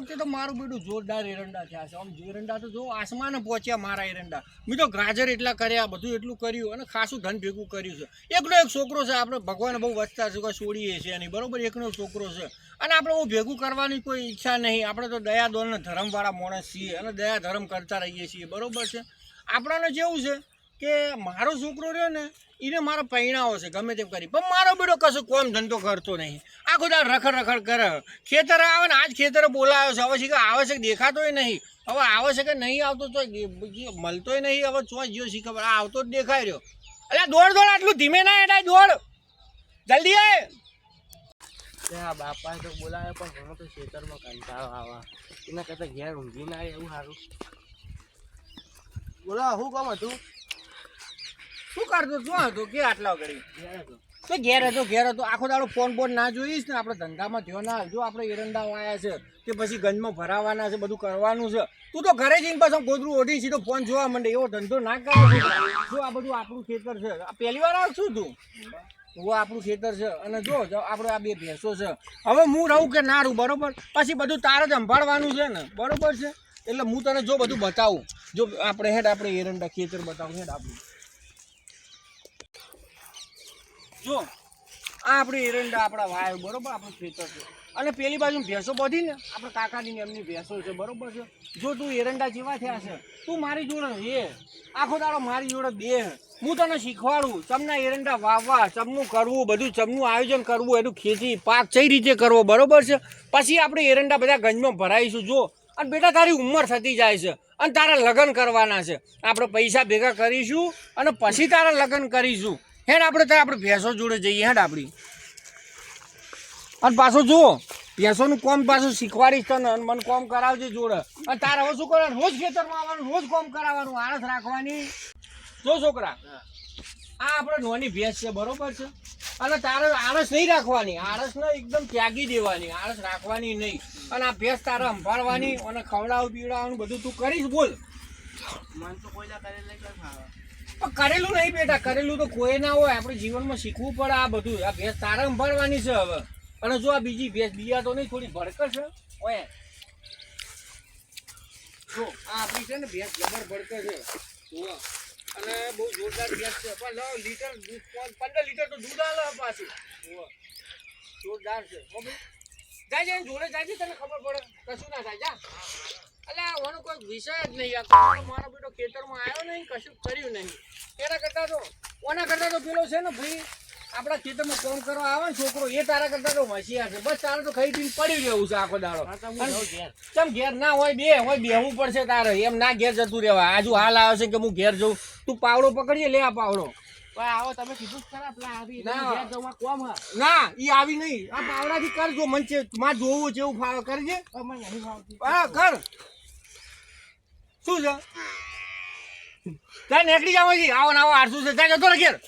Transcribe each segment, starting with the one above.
વખતે તો મારું બેટું જોરદાર એરંડા થયા છે. આમ એરંડા તો જો આસમાને પહોંચ્યા મારા એરંડા. મેં તો ગાજર એટલા કર્યા, બધું એટલું કર્યું અને ખાસું ધન ભેગું કર્યું છે. એકનો એક છોકરો છે, આપણે ભગવાન બહુ વચતા છે, કોઈ છોડીએ છીએ નહીં. બરોબર, એકનો એક છોકરો છે. અને આપણે બહુ ભેગું કરવાની કોઈ ઈચ્છા નહીં. આપણે તો દયા દોલને ધર્મવાળા માણસ છીએ અને દયા ધર્મ કરતા રહીએ છીએ. બરોબર છે? આપણાને જેવું છે. કે મારો છોકરો રહ્યો ને એને મારા પૈણાઓ છે, ગમે તેમ કરી. પણ મારો બેટો કશું કોમ ધંધો કરતો નહીં. આખો દાડ રખડ રખડ કરે. ખેતર આવે ને, આજ ખેતરે બોલાવ્યો છે. હવે શીખે આવે છે કે દેખાતોય નહીં. હવે આવે છે કે નહીં આવતો તો મળતોય નહીં. હવે ચો જ્યો શીખે આ આવતો જ દેખાય રહ્યો. એટલે દોડ દોડ, આટલું ધીમે ના એટલે દોડ. જલ્દી આય ત્યાં બાપાએ તો બોલાવે પણ હું તો ખેતરમાં કંટાળો આવા. એના કરતાં ઘેર ઊંઘી ના એવું સારું. બોલા શું કામ હતું? શું કરતો શું હતો? કે આટલા ઘડી તો ઘેર હતો ઘેર હતો. આખો દાડો ફોન બોન ના જોઈશ ને આપણે ધંધામાં થયો ના. જો આપણે એરંડા વાયા છે, કે પછી ગંજમાં ભરાવાના છે, બધું કરવાનું છે. તું તો ઘરે જઈને પાછો ગોદરું ઓઢી સીધો ફોન જોવા માંડે. એવો ધંધો ના કરે જો આ બધું આપણું ખેતર છે. પહેલી વાર આવ છું તું? હું આપણું ખેતર છે. અને જો, આપણે આ બે ભેંસો છે. હવે હું રહું કે ના રહું, બરોબર? પછી બધું તારે જ સંભાળવાનું છે ને. બરોબર છે? એટલે હું તને જો બધું બતાવું. જો આપણે હેડ, આપણે એરંડા ખેતર બતાવું, હેડ, આપણું. જો, આ આપણી એરંડા, આપણા વાય બરોબર, આપણું ખેતર છે. અને પેલી બાજુ ભેંસો બધી ને, આપણે કાકાની ને એમની ભેંસો છે, બરોબર છે. જો તું એરંડા જેવા થયા છે, તું મારી જોડે રે આખો દાડો મારી જોડે બે હું તને શીખવાડું, ચમના એરંડા વાવવા, ચમનું કરવું, બધું ચમનું આયોજન કરવું, એનું ખેતી, પાક કઈ રીતે કરવો, બરોબર છે? પછી આપણે એરંડા બધા ગંજમાં ભરાઈશું, જો. અને બેટા, તારી ઉંમર થતી જાય છે, અને તારા લગ્ન કરવાના છે. આપણે પૈસા ભેગા કરીશું, અને પછી તારા લગ્ન કરીશું. હેડ આપણે ત્યાં આપણે ભેંસો જોડે જઈએ, હેડ આપણી. અને પાછું જુઓ, ભેંસોનું કોમ પાછું શીખવાડીશ તને અને મને કોમ કરાવજે જોડે. અને તારે હવે શું કરવાનું? રોજ ખેતરમાં આવવાનું, રોજ કોમ કરાવવાનું, આળસ રાખવાની. જો છોકરા, આ આપણે નોની ભેંસ છે, બરોબર છે? અને તારે આળસ નહીં રાખવાની આળસ ને એકદમ ત્યાગી દેવાની, આળસ રાખવાની નહીં. અને આ ભેંસ તારે સંભાળવાની અને ખવડાવું, પીવડાવવાનું, બધું તું કરીશ બોલ. મન તો કોઈ કરે નહીં પણ કરેલું નહીં બેટા, કરેલું તો કોઈ ના હોય. આપણે જીવનમાં શીખવું પડે આ બધું. આ ભેંસ તારે સંભાળવાની છે હવે. અને જો આ બીજી ભેંસ, બીજા તો નહીં, થોડી ભડકર છે ઓય. જો, આ આપણી છે ને ભેંસ જબર ભડકે છે. જુઓ. અને બહુ જોરદાર ભેંસ છે. પણ લીટર દૂધ પંદર લીટર તો દૂધ આવે પાછું. જુઓ. જોરદાર છે. જાય જાય જોડે જાય તને ખબર પડે. કશું ના થાય. જા. એટલે આનો કોઈ વિષય જ નહીં. મારો બેટો ખેતરમાં આવ્યો નહીં કશું કર્યું નહીં. એના કરતાં તો ઓના કરતાં તો પેલો છે ને ભાઈ આપણા ખેતરમાં કામ કરવા આવે ને છોકરો એ તારા કરતાં તો હોશિયાર છે. બસ તારે તો ખાઈ પીને પડી રહેવું છે આખો દાડો. હા તો હું અને જાઉં ઘેર. ના હોય બે હોય બેહવું પડશે તારે. એમ ના ઘેર જતું રહેવા. આજુ હાલ આવે છે કે હું ઘેર જઉં? તું પાવડો પકડીએ લે આ પાવડો. આવો તમે કીધું જ આવી ના. ઈ આવી નહીં. આ પાવડાથી કરજો મન છે માં જોવું છે એવું ફાવે કરજે હા કર. શું છે? ત્યાં નીકળી જાવ છી આવો ને આવો, આરસુ છે. ત્યાં જતો ઘેર.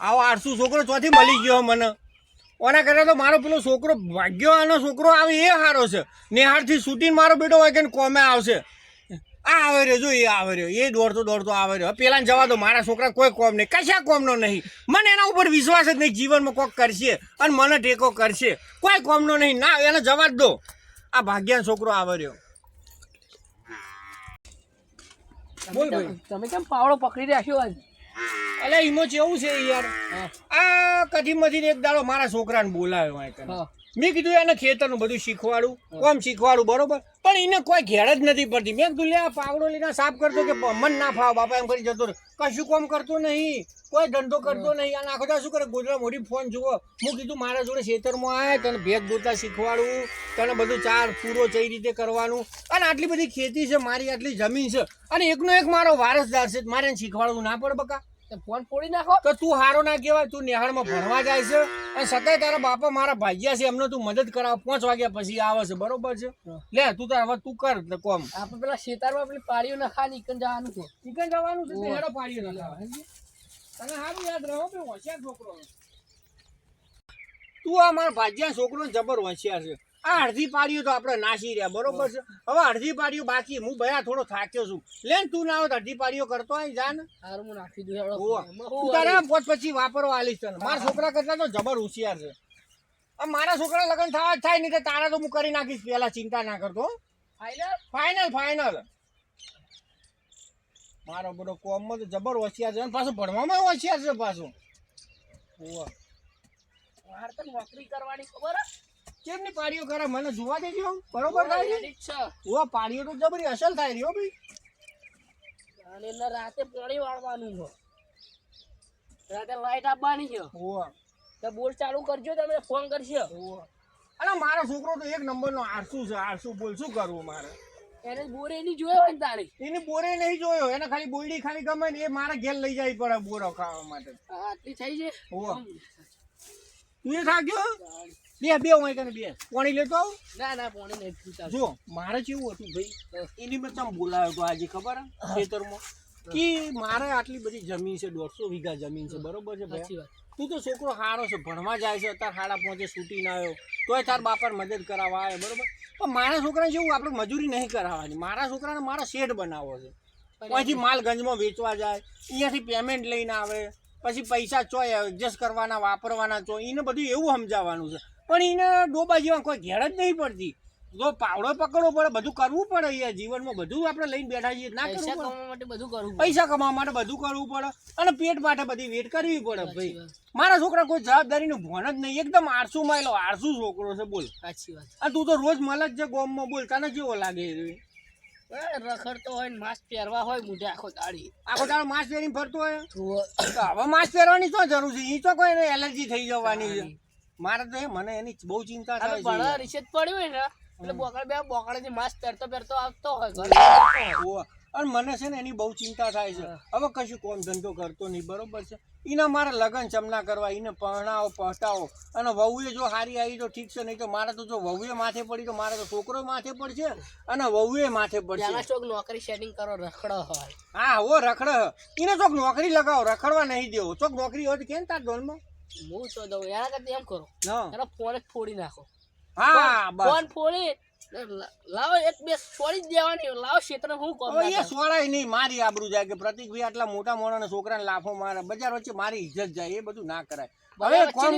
આવો, આરસુ છોકરો ચોથી મળી ગયો મને. ઓના કરતા તો મારો પેલો છોકરો ભાગ્યો, આનો છોકરો આવે એ સારો છે. નિહાળથી શૂટીને મારો બેટો હોય કે કોમે આવશે? આ આવે રહ્યો, જો એ આવે રહ્યો. એ દોડતો દોડતો આવે રહ્યો. પેલાને જવા દો, મારા છોકરા કોઈ કોમ નહીં. કશા કોમનો નહીં. મને એના ઉપર વિશ્વાસ જ નહીં. જીવનમાં કોક કરશે અને મને ટેકો કરશે. કોઈ કોમનો નહીં. ના, એને જવા જ દો. આ ભાગ્યાનો છોકરો આવે રહ્યો. બોલ ભાઈ તમે કેમ પાવડો પકડી રાખ્યો આજ? અલે ઈમો જેવું છે યાર. આ કધી કદીમાંથી એક દાડો મારા છોકરાને બોલાવ્યો આ. મેં કીધું એને ખેતરનું બધું શીખવાડું. કોમ શીખવાડું બરોબર? પણ એને કોઈ ઘેર જ નથી પડતી. મેં કીધું લે આ પાવડો લઈને સાફ કરતો કે મન ના ફાવ બાપા એમ કરી જતો. કશું કોમ કરતો નહીં. કોઈ ધંધો કરતો નહીં. અને આખો શું કરે? ગોદરા મોડી ફોન જુઓ. હું કીધું મારા જોડે ખેતરમાં આવે તને ભેગ દોતા શીખવાડું. તને બધું ચાર પૂરો કઈ રીતે કરવાનું. અને આટલી બધી ખેતી છે મારી આટલી જમીન છે. અને એકનો એક મારો વારસદાર છે મારે શીખવાડવું ના પડે બકા. ફોન ફોડી નાખો. તો તું હારો ના કહેવાય તું નિહાળમાં ભણવા જાય છે. અને સતાય તારા બાપા મારા ભાગ્યા છે એમને તું મદદ કરાવ. પાંચ વાગ્યા પછી આવે છે બરોબર છે? લે તું તાર હવે તું કર તો કોમ. આપણે પેલા શેતારમાં પેલી પાડીઓ નખા નીકળ જવાનું છે. ચિકન જવાનું છે હેડો પાડીએ ના તને સારું યાદ રહો કે હોશિયાર છોકરો. તું આ મારા ભાગ્યા છોકરો જબર હોશિયાર છે. આ અડધી પાડીઓ તો આપણે નાસી રહ્યા બરોબર છે? હવે અડધી પાડીઓ બાકી હું ભયા થોડો થાક્યો છું. લે તું ના હોય અડધી પાડીઓ કરતો હોય જા ને. હું નાખી દઉં તારે? પોત પછી વાપરવા આલીશ તને. મારા છોકરા કરતા તો જબર હોશિયાર છે. મારા છોકરા લગ્ન થવા જ થાય નહીં તો તારા તો હું કરી નાખીશ. પેલા ચિંતા ના કરતો ફાઈનલ ફાઇનલ મારો બધો કોમમાં તો જબર હોશિયાર છે. અને પાછું ભણવામાં હોશિયાર છે પાછું. મારે તો નોકરી કરવાની ખબર હે? કેમની પાડીઓ કરે મને જોવા દેજો. બરોબર થાય છે. ઓવા પાડીઓ તો જબરી અસલ થાય રહ્યો ભાઈ. અને એટલે રાતે પાણી વાળવાનું છે. રાતે લાઈટ આપવાની છે. ઓ તો બોલ ચાલુ કરજો તમે ફોન કરશે ઓ અરે મારો છોકરો તો એક નંબરનો આરસુ છે આરસુ બોલ શું કરવું મારે? એને બોરે નહીં જોયો હોય તારે એને બોરે નહીં જોયો એને ખાલી બોયડી ખાલી ગમે ને એ મારા ઘેર લઈ જાય પડે બોરો ખાવા માટે. આટલી થઈ છે. ઓવા તું થાક્યો બે બે હોય તને બે. પાણી લેતો ના ના પાણી નહીં જો મારે કેવું હતું ભાઈ? એની મેં તમે બોલાવ્યો હતો આજે ખબર? ખેતરમાં? કે મારે આટલી બધી જમીન છે દોઢસો વીઘા જમીન છે બરોબર છે ભાઈ? તું તો છોકરો સારો છે ભણવા જાય છે અત્યારે સાડા પહોંચે છૂટીને આવ્યો. તોય તાર બાપર મદદ કરાવવા આવે બરોબર? પણ મારા છોકરાને જેવું આપણે મજૂરી નહીં કરાવવાની. મારા છોકરાને મારા શેડ બનાવવો છે. પછી માલગંજમાં વેચવા જાય અહીંયાથી પેમેન્ટ લઈને આવે. પછી પૈસા ચોય એડજસ્ટ કરવાના વાપરવાના ચોય એને બધું એવું સમજાવવાનું છે. પણ એને ડોબા જેવા કોઈ ઘેર જ નહીં પડતી. જો પાવડો પકડવો પડે બધું કરવું પડે યાર જીવનમાં. બધું આપણે લઈને બેઠા છીએ ના પૈસા કરવું કમાવા માટે બધું કરવું પૈસા કમાવા માટે બધું કરવું પડે અને પેટ માટે બધી વેટ કરવી પડે ભાઈ. મારા છોકરા કોઈ જવાબદારીનું ભણ જ નહીં. એકદમ આળસુ માયલો આળસુ છોકરો છે બોલ. સાચી વાત. અને તું તો રોજ મળે જ છે ગોમમાં બોલ. તને કેવો લાગે રખડતો હોય ને માસ્ક પહેરવા હોય મોઢે આખો દાડી. આખો તારો માસ્ક પહેરીને ફરતો હોય? હવે માસ્ક પહેરવાની શું જરૂર છે? એ તો કોઈ એલર્જી થઈ જવાની છે. મારે તો મને એની બહુ ચિંતા થાય છે. રિસેટ પડ્યું હોય ને એટલે બોકડ બે બોકડે માસ્ક પહેરતો પહેરતો આવતો હોય. અને મને છે ને એની બહુ ચિંતા થાય છે. હવે કશું કોમ ધંધો કરતો નહીં બરોબર છે? એના મારે લગ્ન ચમના કરવા એને પહણાવો પહટાવો. અને વહુએ જો હારી આવી તો ઠીક છે નહીં તો મારે તો જો વહુએ માથે પડી તો મારે તો છોકરો માથે પડશે અને વહુએ માથે પડશે. ચોક નોકરી સેટિંગ કરો રખડો હોય. હા હો રખડો. એને ચોક નોકરી લગાવો રખડવા નહીં દેવો. ચોક નોકરી હોય તો કેમ તાર ડોલમાં? હું તો દઉં? એના કરતા એમ કરો. એનો ફોન જ ફોડી નાખો. હા ફોન ફોડી લાવો એક બે છોડી જ દેવાની લાવો ક્ષેત્ર હું કોમ એ થાય. નહીં મારી આબરૂ જાય કે પ્રતિકભાઈ આટલા મોટા મોણા છોકરાને લાફો મારે બજાર વચ્ચે મારી ઇજ્જત જાય એ બધું ના કરાય. હવે કોમ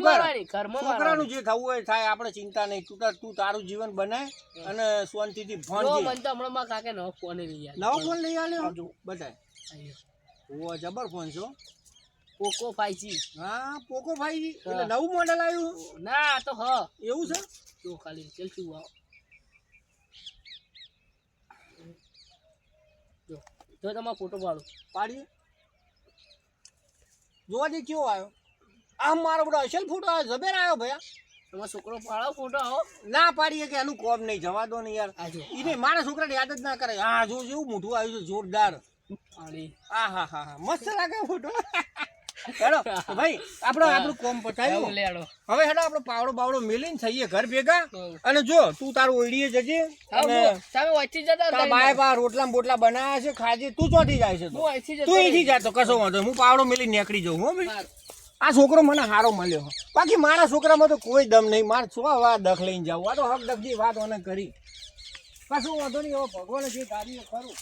કર છોકરાનું જે થવું હોય થાય આપણે ચિંતા નહીં તું તું તારું જીવન બનાય અને શાંતિથી જો ભણજે મને તો હમણાં મારા કાકે નવો ફોન લઈ આવ્યો. નવો ફોન લઈ આલ્યો? બતાય ઓ જબર ફોન છો પોકો 5G. હા પોકો ફાઈજી એટલે નવું મોડેલ આવ્યું? ના તો હ. એવું છે? તો ખાલી ચલ શું આવો. જો તમારો ફોટો પાડો. પાડીએ જોવા દે કેવો આવ્યો. આમ મારો બધો અસલ ફોટો આવ્યો જબેર આવ્યો ભયા. તમારો છોકરો પાડો ફોટો આવો ના પાડીએ કે એનું કોમ નહીં જવા દો ને યાર. આ એને મારા છોકરાને યાદ જ ના કરે. હા જો જેવું મોઢું આવ્યું છે જોરદાર. આ હા હા હા. મસ્ત લાગે ફોટો હેડો ભાઈ આપણો આપણું કોમ પતાવ્યું. લેડો. હવે હેડો આપણો પાવડો બાવડો મેલીને થઈએ ઘર ભેગા. અને જો તું તારું ઓઈડીએ જજે અને તમે વચ્ચે જતા તારા બાય બા રોટલા બોટલા બનાવ્યા છે ખાજે તું ચોથી જાય છે તો. અહીંથી જતો કશો વાંધો. હું પાવડો મેલી નીકળી જાઉં હો ભાઈ. આ છોકરો મને હારો મળ્યો. બાકી મારા છોકરામાં તો કોઈ દમ નહીં. મારે શું આ વાત દખ લઈને જાવ? આ તો હક દખજી વાત મને કરી. કશું વાંધો નહીં હવે ભગવાને જે ગાડી ખરું.